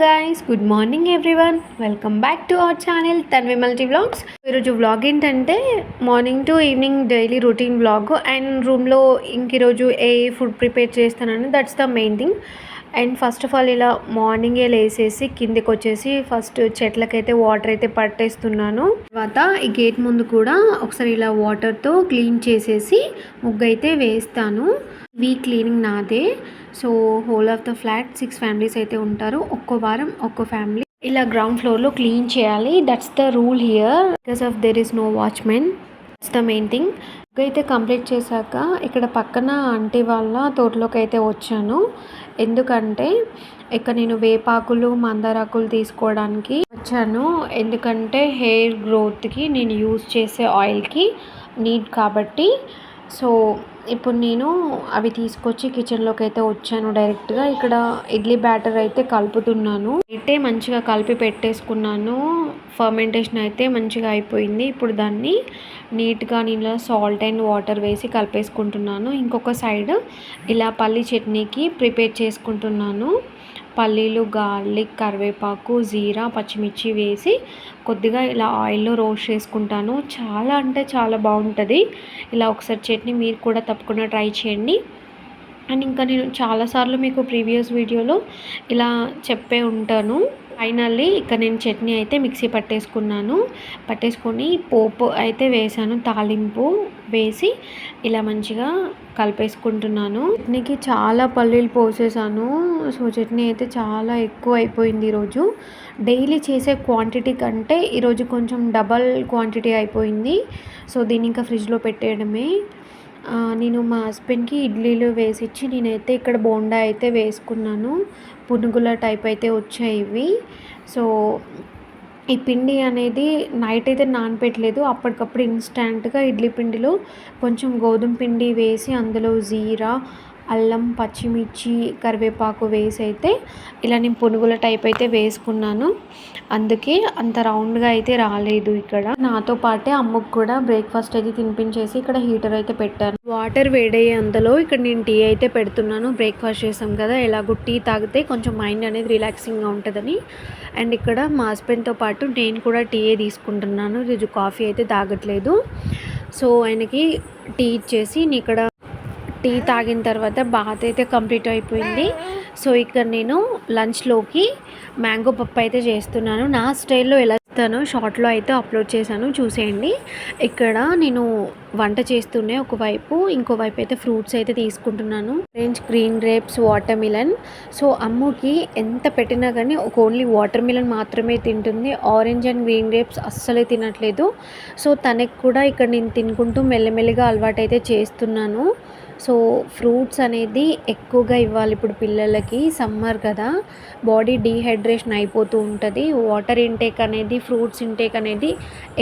Guys good morning everyone welcome back to our channel Tanvi multi vlogs ఈరోజు vlog ఏంటంటే morning to evening daily routine vlog and రూమ్లో ఇంక ఈరోజు ఏ food prepare చేస్తానని that's the main thing and first of all ఇలా మార్నింగే లేసేసి కిందికి వచ్చేసి ఫస్ట్ చెట్లకైతే వాటర్ అయితే పట్టేస్తున్నాను. తర్వాత ఈ గేట్ ముందు కూడా ఒకసారి ఇలా వాటర్తో క్లీన్ చేసేసి ముగ్గు అయితే వేస్తాను. వీ క్లీనింగ్ నాదే. So whole of the flat six families అయితే ఉంటారు. ఒక్కో వారం ఒక్కో ఫ్యామిలీ ఇలా గ్రౌండ్ ఫ్లోర్లో క్లీన్ చేయాలి. That's the rule here because of there is no watchman that's the main thing అయితే కంప్లీట్ చేశాక ఇక్కడ పక్కన ఆంటీ వాళ్ళ తోటలోకి అయితే వచ్చాను. ఎందుకంటే ఇక్కడ నేను వేపాకులు మందారాకులు తీసుకోవడానికి వచ్చాను. ఎందుకంటే హెయిర్ గ్రోత్కి నేను యూజ్ చేసే ఆయిల్కి నీట్ కాబట్టి. సో ఇప్పుడు నేను అవి తీసుకొచ్చి కిచెన్లోకి అయితే వచ్చాను డైరెక్ట్గా. ఇక్కడ ఇడ్లీ బ్యాటర్ అయితే కలుపుతున్నాను. అయితే మంచిగా కలిపి పెట్టేసుకున్నాను. ఫర్మెంటేషన్ అయితే మంచిగా అయిపోయింది. ఇప్పుడు దాన్ని నీట్గా నేను సాల్ట్ అండ్ వాటర్ వేసి కలిపేసుకుంటున్నాను. ఇంకొక సైడ్ ఇలా పల్లి చట్నీకి ప్రిపేర్ చేసుకుంటున్నాను. పల్లీలు గార్లిక్ కరివేపాకు జీరా పచ్చిమిర్చి వేసి కొద్దిగా ఇలా ఆయిల్లో రోస్ట్ చేసుకుంటాను. చాలా అంటే చాలా బాగుంటుంది. ఇలా ఒకసారి చట్నీ మీరు కూడా తప్పకుండా ట్రై చేయండి. అండ్ ఇంకా నేను చాలాసార్లు మీకు ప్రీవియస్ వీడియోలో ఇలా చెప్పే ఉంటాను. ఫైనల్లీ ఇక్కడ నేను చట్నీ అయితే మిక్సీ పట్టేసుకున్నాను. పట్టేసుకొని పోపు అయితే వేసాను తాలింపు వేసి ఇలా మంచిగా కలిపేసుకుంటున్నాను. చట్నీకి చాలా పల్లీలు పోసేసాను. సో చట్నీ అయితే చాలా ఎక్కువ అయిపోయింది ఈరోజు. డైలీ చేసే క్వాంటిటీ కంటే ఈరోజు కొంచెం డబల్ క్వాంటిటీ అయిపోయింది. సో దీన్ని ఇంకా ఫ్రిడ్జ్లో పెట్టేయడమే. నేను మా హస్బెండ్కి ఇడ్లీలు వేసిచ్చి నేనైతే ఇక్కడ బోండా అయితే వేసుకున్నాను. పునుగుల టైప్ అయితే వచ్చాయి ఇవి. సో ఈ పిండి అనేది నైట్ అయితే నానపెట్టలేదు. అప్పటికప్పుడు ఇన్స్టాంట్గా ఇడ్లీ పిండిలో కొంచెం గోధుమ పిండి వేసి అందులో జీరా అల్లం పచ్చిమిర్చి కరివేపాకు వేసి అయితే ఇలా నేను పునుగుల టైప్ అయితే వేసుకున్నాను. అందుకే అంత రౌండ్గా అయితే రాలేదు ఇక్కడ. నాతో పాటే అమ్మకు కూడా బ్రేక్ఫాస్ట్ అయితే తినిపించేసి ఇక్కడ హీటర్ అయితే పెట్టాను. వాటర్ వేడయ్యే అందులో ఇక్కడ నేను టీ అయితే పెడుతున్నాను. బ్రేక్ఫాస్ట్ చేసాం కదా ఎలాగో టీ తాగితే కొంచెం మైండ్ అనేది రిలాక్సింగ్గా ఉంటుందని. అండ్ ఇక్కడ మా హస్బెండ్తో పాటు నేను కూడా టీయే తీసుకుంటున్నాను. రోజు కాఫీ అయితే తాగట్లేదు. సో ఆయనకి టీ ఇచ్చేసి నేను ఇక్కడ టీ తాగిన తర్వాత బాత్ అయితే కంప్లీట్ అయిపోయింది. సో ఇక్కడ నేను లంచ్లోకి మ్యాంగో పప్పు అయితే చేస్తున్నాను. నా స్టైల్లో ఎలా ఇస్తాను షార్ట్లో అయితే అప్లోడ్ చేశాను. చూసేయండి. ఇక్కడ నేను వంట చేస్తూనే ఒకవైపు ఇంకోవైపు అయితే ఫ్రూట్స్ అయితే తీసుకుంటున్నాను. Orange green grapes watermelon so అమ్ముకి ఎంత పెట్టినా కానీ ఒక ఓన్లీ వాటర్ మిలన్ మాత్రమే తింటుంది. ఆరెంజ్ అండ్ గ్రీన్ గ్రేప్స్ అస్సలే తినట్లేదు. సో తనకి కూడా ఇక్కడ నేను తినుకుంటూ మెల్లమెల్లిగా అలవాటు అయితే చేస్తున్నాను. సో ఫ్రూట్స్ అనేది ఎక్కువగా ఇవ్వాలి. ఇప్పుడు పిల్లలకి సమ్మర్ కదా బాడీ డీహైడ్రేషన్ అయిపోతూ ఉంటుంది. వాటర్ ఇంటేక్ అనేది ఫ్రూట్స్ ఇంటేక్ అనేది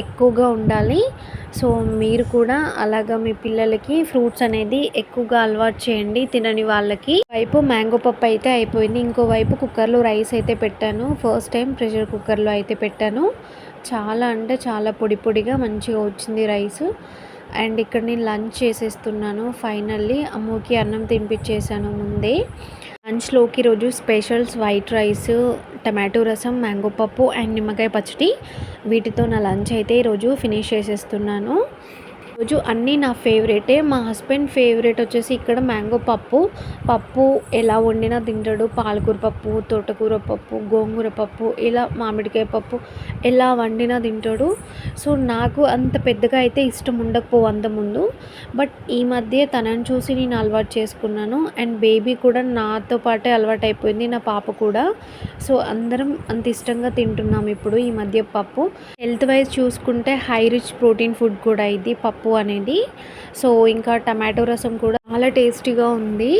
ఎక్కువగా ఉండాలి. సో మీరు కూడా అలాగా మీ పిల్లలకి ఫ్రూట్స్ అనేది ఎక్కువగా అలవాటు చేయండి తినని వాళ్ళకి. వైపు మ్యాంగో పప్పు అయితే అయిపోయింది. ఇంకోవైపు కుక్కర్లో రైస్ అయితే పెట్టాను. ఫస్ట్ టైం ప్రెషర్ కుక్కర్లో అయితే పెట్టాను. చాలా అంటే చాలా పొడి పొడిగా మంచిగా వచ్చింది రైస్. అండ్ ఇక్కడ నేను లంచ్ చేసేస్తున్నాను. ఫైనల్లీ అమ్మకి అన్నం తినిపించేసాను ముందే. లంచ్లోకి రోజు specials white rice tomato rasam mango పప్పు అండ్ నిమ్మకాయ పచ్చడి. వీటితో నా లంచ్ అయితే ఈరోజు ఫినిష్ చేసేస్తున్నాను. రోజు అన్నీ నా ఫేవరెటే. మా హస్బెండ్ ఫేవరెట్ వచ్చేసి ఇక్కడ మ్యాంగో పప్పు. పప్పు ఎలా వండినా తింటాడు. పాలకూర పప్పు తోటకూర పప్పు గోంగూర పప్పు ఇలా మామిడికాయ పప్పు ఎలా వండినా తింటాడు. సో నాకు అంత పెద్దగా అయితే ఇష్టం ఉండకపో అంత ముందు. బట్ ఈ మధ్య తనని చూసి నేను అలవాటు చేసుకున్నాను. అండ్ బేబీ కూడా నాతో పాటే అలవాటు అయిపోయింది నా పాప కూడా. సో అందరం అంత ఇష్టంగా తింటున్నాం ఇప్పుడు ఈ మధ్య పప్పు. హెల్త్ వైజ్ చూసుకుంటే హై రిచ్ ప్రోటీన్ ఫుడ్ కూడా ఇది. పప్పు పప్పు అనేది. సో ఇంకా టమాటో రసం కూడా చాలా టేస్టీగా ఉంది.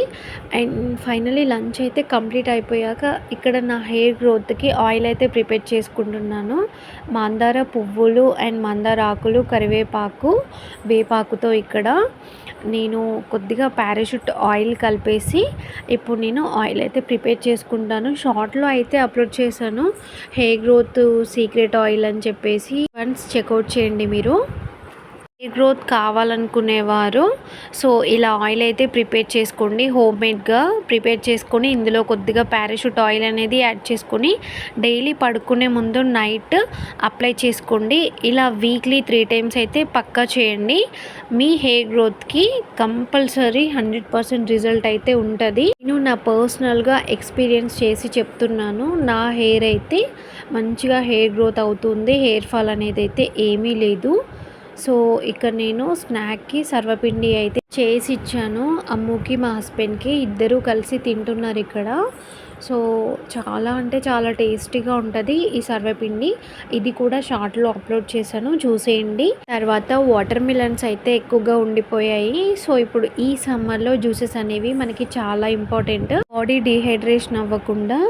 అండ్ ఫైనలీ లంచ్ అయితే కంప్లీట్ అయిపోయాక ఇక్కడ నా హెయిర్ గ్రోత్కి ఆయిల్ అయితే ప్రిపేర్ చేసుకుంటున్నాను. మందార పువ్వులు అండ్ మందార ఆకులు కరివేపాకు వేపాకుతో ఇక్కడ నేను కొద్దిగా పారాషూట్ ఆయిల్ కలిపేసి ఇప్పుడు నేను ఆయిల్ అయితే ప్రిపేర్ చేసుకుంటాను. షార్ట్లో అయితే అప్లోడ్ చేశాను. హెయిర్ గ్రోత్ సీక్రెట్ ఆయిల్ అని చెప్పేసి వన్స్ చెక్అవుట్ చేయండి మీరు. హెయిర్ గ్రోత్ కావాలనుకునేవారు. సో ఇలా ఆయిల్ అయితే ప్రిపేర్ చేసుకోండి. హోమ్ మేడ్గా ప్రిపేర్ చేసుకొని ఇందులో కొద్దిగా పారాషూట్ ఆయిల్ అనేది యాడ్ చేసుకొని డైలీ పడుకునే ముందు నైట్ అప్లై చేసుకోండి. ఇలా వీక్లీ త్రీ టైమ్స్ అయితే పక్కా చేయండి. మీ హెయిర్ గ్రోత్కి కంపల్సరీ హండ్రెడ్ పర్సెంట్ రిజల్ట్ అయితే ఉంటుంది. నేను నా పర్సనల్గా ఎక్స్పీరియన్స్ చేసి చెప్తున్నాను. నా హెయిర్ అయితే మంచిగా హెయిర్ గ్రోత్ అవుతుంది. హెయిర్ ఫాల్ అనేది అయితే ఏమీ లేదు. సో ఇక్కడ నేను స్నాక్కి సర్వపిండి అయితే చేసి ఇచ్చాను అమ్ముకి మా హస్బెండ్కి ఇద్దరూ కలిసి తింటున్నారు ఇక్కడ. సో చాలా అంటే చాలా టేస్టీగా ఉంటుంది ఈ సర్వపిండి. ఇది కూడా షార్ట్లో అప్లోడ్ చేశాను చూసేయండి. తర్వాత వాటర్ మిలన్స్ అయితే ఎక్కువగా ఉండిపోయాయి. సో ఇప్పుడు ఈ సమ్మర్లో జ్యూసెస్ అనేవి మనకి చాలా ఇంపార్టెంట్. బాడీ డీహైడ్రేషన్ అవ్వకుండా.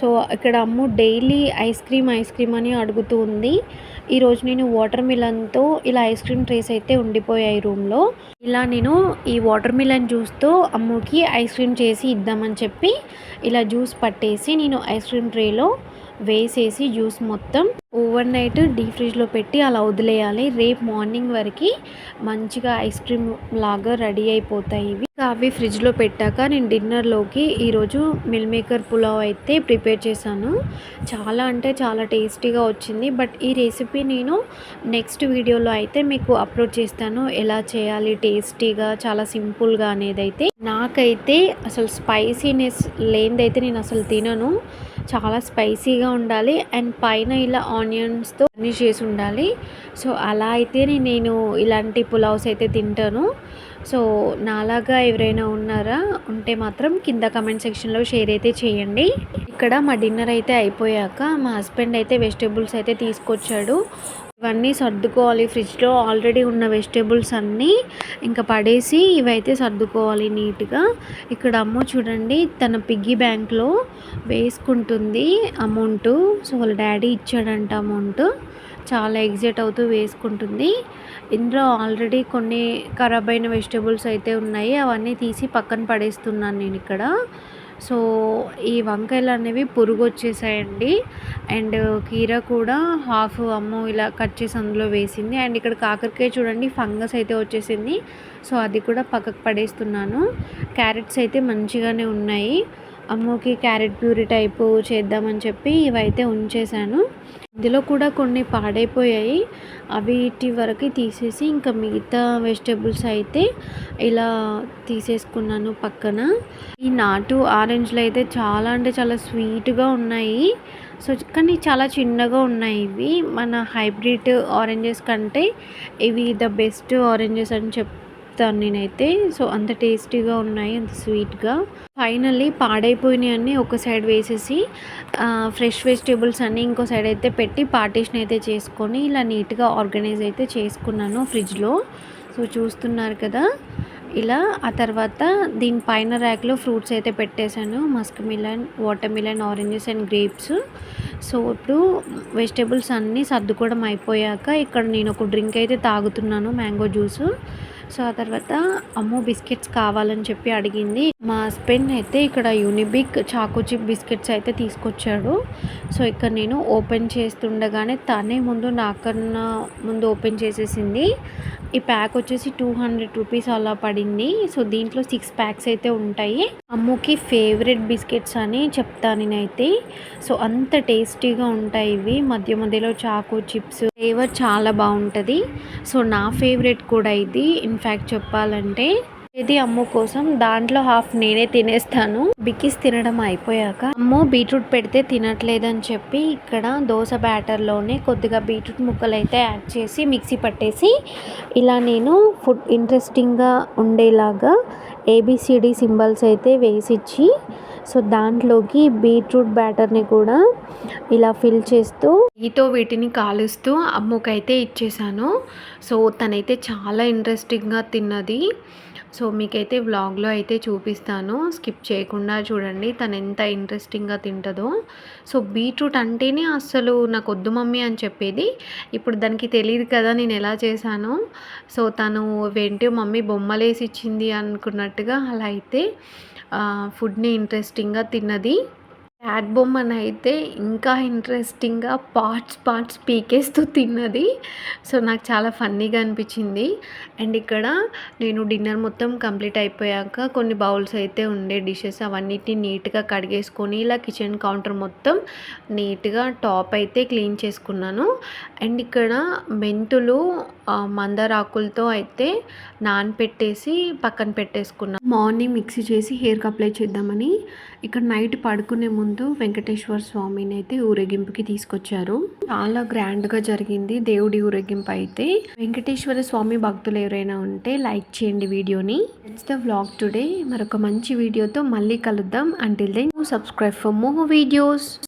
సో ఇక్కడ Ammu daily ice cream ice cream అని అడుగుతూ ఉంది. ఈరోజు నేను వాటర్ మిలన్తో ఇలా ఐస్ క్రీమ్ ట్రేస్ అయితే ఉండిపోయాయి రూమ్లో ఇలా నేను ఈ వాటర్ మిలన్ జ్యూస్తో అమ్ముకి ఐస్ క్రీమ్ చేసి ఇద్దామని చెప్పి ఇలా జ్యూస్ పట్టేసి నేను ఐస్ క్రీమ్ ట్రేలో వేసేసి జ్యూస్ మొత్తం ఓవర్ నైట్ డీ ఫ్రిడ్జ్లో పెట్టి అలా వదిలేయాలి. రేపు మార్నింగ్ వరకు మంచిగా ఐస్ క్రీమ్ లాగా రెడీ అయిపోతాయి ఇవి. అవి ఫ్రిడ్జ్లో పెట్టాక నేను డిన్నర్లోకి ఈరోజు మిల్ మేకర్ పులావ్ అయితే ప్రిపేర్ చేశాను. చాలా అంటే చాలా టేస్టీగా వచ్చింది. బట్ ఈ రెసిపీ నేను నెక్స్ట్ వీడియోలో అయితే మీకు అప్లోడ్ చేస్తాను. ఎలా చేయాలి టేస్టీగా చాలా సింపుల్గా అనేది అయితే. నాకైతే అసలు స్పైసీనెస్ లేనిదైతే నేను అసలు తినను. చాలా స్పైసీగా ఉండాలి అండ్ పైన ఇలా ఆనియన్స్తో అన్ని చేసి ఉండాలి. సో అలా అయితే నేను ఇలాంటి పులావ్స్ అయితే తింటాను. సో నాలాగా ఎవరైనా ఉన్నారా ఉంటే మాత్రం కింద కమెంట్ సెక్షన్లో షేర్ అయితే చేయండి. ఇక్కడ మా డిన్నర్ అయితే అయిపోయాక మా హస్బెండ్ అయితే వెజిటేబుల్స్ అయితే తీసుకొచ్చాడు. ఇవన్నీ సర్దుకోవాలి. ఫ్రిడ్జ్లో ఆల్రెడీ ఉన్న వెజిటేబుల్స్ అన్నీ ఇంకా పడేసి ఇవైతే సర్దుకోవాలి నీట్గా. ఇక్కడ అమ్మ చూడండి తన పిగ్గీ బ్యాంక్లో వేసుకుంటుంది అమౌంట్. సో వాళ్ళ డాడీ ఇచ్చాడంట అమౌంట్. చాలా ఎగ్జైట్ అవుతూ వేసుకుంటుంది. ఇందులో ఆల్రెడీ కొన్ని ఖరాబ్ అయిన వెజిటేబుల్స్ అయితే ఉన్నాయి. అవన్నీ తీసి పక్కన పడేస్తున్నాను నేను ఇక్కడ. సో ఈ వంకాయలు అనేవి పురుగు వచ్చేసాయండి అండ్ కీర కూడా హాఫ్ అమ్మ ఇలా కట్ చేసి అందులో వేసింది. అండ్ ఇక్కడ కాకరకాయ చూడండి ఫంగస్ అయితే వచ్చేసింది. సో అది కూడా పక్కకు పడేస్తున్నాను. క్యారెట్స్ అయితే మంచిగానే ఉన్నాయి. అమ్మకి క్యారెట్ ప్యూరీ టైపు చేద్దామని చెప్పి ఇవైతే ఉంచేసాను ఇందులో కూడా కొన్ని పాడైపోయాయి. అవిటి వరకు తీసేసి ఇంకా మిగతా వెజిటేబుల్స్ అయితే ఇలా తీసేసుకున్నాను పక్కన. ఈ నాటు ఆరెంజ్లు అయితే చాలా అంటే చాలా స్వీట్గా ఉన్నాయి. సో కానీ చాలా చిన్నగా ఉన్నాయి ఇవి. మన హైబ్రిడ్ ఆరెంజెస్ కంటే ఇవి ద బెస్ట్ ఆరెంజెస్ అని చెప్ చెప్తాను నేనైతే. సో అంత టేస్టీగా ఉన్నాయి అంత స్వీట్గా. ఫైనల్లీ పాడైపోయినాయి అన్నీ ఒక సైడ్ వేసేసి ఫ్రెష్ వెజిటేబుల్స్ అన్నీ ఇంకో సైడ్ అయితే పెట్టి పార్టీషన్ అయితే చేసుకొని ఇలా నీట్గా ఆర్గనైజ్ అయితే చేసుకున్నాను ఫ్రిడ్జ్లో. సో చూస్తున్నారు కదా. ఇలా ఆ తర్వాత దీని పైన ర్యాక్లో ఫ్రూట్స్ అయితే పెట్టేశాను. Muskmelon watermelon oranges and grapes. So ఇప్పుడు వెజిటేబుల్స్ అన్నీ సర్దుకోవడం అయిపోయాక ఇక్కడ నేను ఒక డ్రింక్ అయితే తాగుతున్నాను మ్యాంగో జ్యూస్. సో ఆ తర్వాత అమ్మో బిస్కెట్స్ కావాలని చెప్పి అడిగింది. మా హస్బెండ్ అయితే ఇక్కడ యూనిబిక్ చాకో చిప్ బిస్కెట్స్ అయితే తీసుకొచ్చాడు. సో ఇక్కడ నేను ఓపెన్ చేస్తుండగానే తనే ముందు నాకన్నా ముందు ఓపెన్ చేసేసింది. ఈ ప్యాక్ వచ్చేసి టూ హండ్రెడ్ రూపీస్ అలా పడింది. సో దీంట్లో సిక్స్ ప్యాక్స్ అయితే ఉంటాయి. అమ్ముకి ఫేవరెట్ బిస్కెట్స్ అని చెప్తాను నేనైతే. సో అంత టేస్టీగా ఉంటాయి ఇవి. మధ్య మధ్యలో చాకో చిప్స్ ఫ్లేవర్ చాలా బాగుంటుంది. సో నా ఫేవరెట్ కూడా ఇది. ఇన్ఫ్యాక్ట్ చెప్పాలంటే ఇది అమ్ము కోసం దాంట్లో హాఫ్ నేనే తినేస్తాను. బికిస్ తినడం అయిపోయాక అమ్ము బీట్రూట్ పెడితే తినట్లేదని చెప్పి ఇక్కడ దోశ బ్యాటర్లోనే కొద్దిగా బీట్రూట్ ముక్కలు అయితే యాడ్ చేసి మిక్సీ పట్టేసి ఇలా నేను ఫుడ్ ఇంట్రెస్టింగ్గా ఉండేలాగా ఏబిసిడి సింబల్స్ అయితే వేసిచ్చి సో దాంట్లోకి బీట్రూట్ బ్యాటర్ని కూడా ఇలా ఫిల్ చేస్తూ ఈతో వీటిని కాలుస్తూ అమ్మకైతే ఇచ్చేసాను. సో తనైతే చాలా ఇంట్రెస్టింగ్గా తిన్నది. సో మీకైతే వ్లాగ్లో అయితే చూపిస్తాను. స్కిప్ చేయకుండా చూడండి. తను ఎంత ఇంట్రెస్టింగ్గా తింటుందో. సో బీట్రూట్ అంటేనే అస్సలు నాకు వద్దు మమ్మీ అని చెప్పేది. ఇప్పుడు దానికి తెలియదు కదా నేను ఎలా చేశాను. సో తను వెంటి మమ్మీ బొమ్మలేసి ఇచ్చింది అనుకున్నట్టుగా అలా అయితే ఫుడ్ని ఇంట్రెస్టింగ్గా తిన్నది. క్యాట్ బొమ్మను అయితే ఇంకా ఇంట్రెస్టింగ్గా పార్ట్స్ పార్ట్స్ పీకేస్తూ తిన్నది. సో నాకు చాలా ఫన్నీగా అనిపించింది. అండ్ ఇక్కడ నేను డిన్నర్ మొత్తం కంప్లీట్ అయిపోయాక కొన్ని బౌల్స్ అయితే ఉండే డిషెస్ అవన్నిటిని నీట్గా కడిగేసుకొని ఇలా కిచెన్ కౌంటర్ మొత్తం నీట్గా టాప్ అయితే క్లీన్ చేసుకున్నాను. అండ్ ఇక్కడ మెంతులు మందారాకులతో అయితే నానపెట్టేసి పక్కన పెట్టేసుకున్నాను మార్నింగ్ మిక్సీ చేసి హెయిర్కి అప్లై చేద్దామని. ఇక్కడ నైట్ పడుకునే ముందు వెంకటేశ్వర స్వామిని అయితే ఊరేగింపుకి తీసుకొచ్చారు. చాలా గ్రాండ్గా జరిగింది దేవుడి ఊరేగింపు అయితే. వెంకటేశ్వర స్వామి భక్తులు ఎవరైనా ఉంటే లైక్ చేయండి వీడియోని. ఇట్స్ ద వ్లాగ్ టుడే మరొక మంచి వీడియోతో మళ్ళీ కలుద్దాం. Until then subscribe for more videos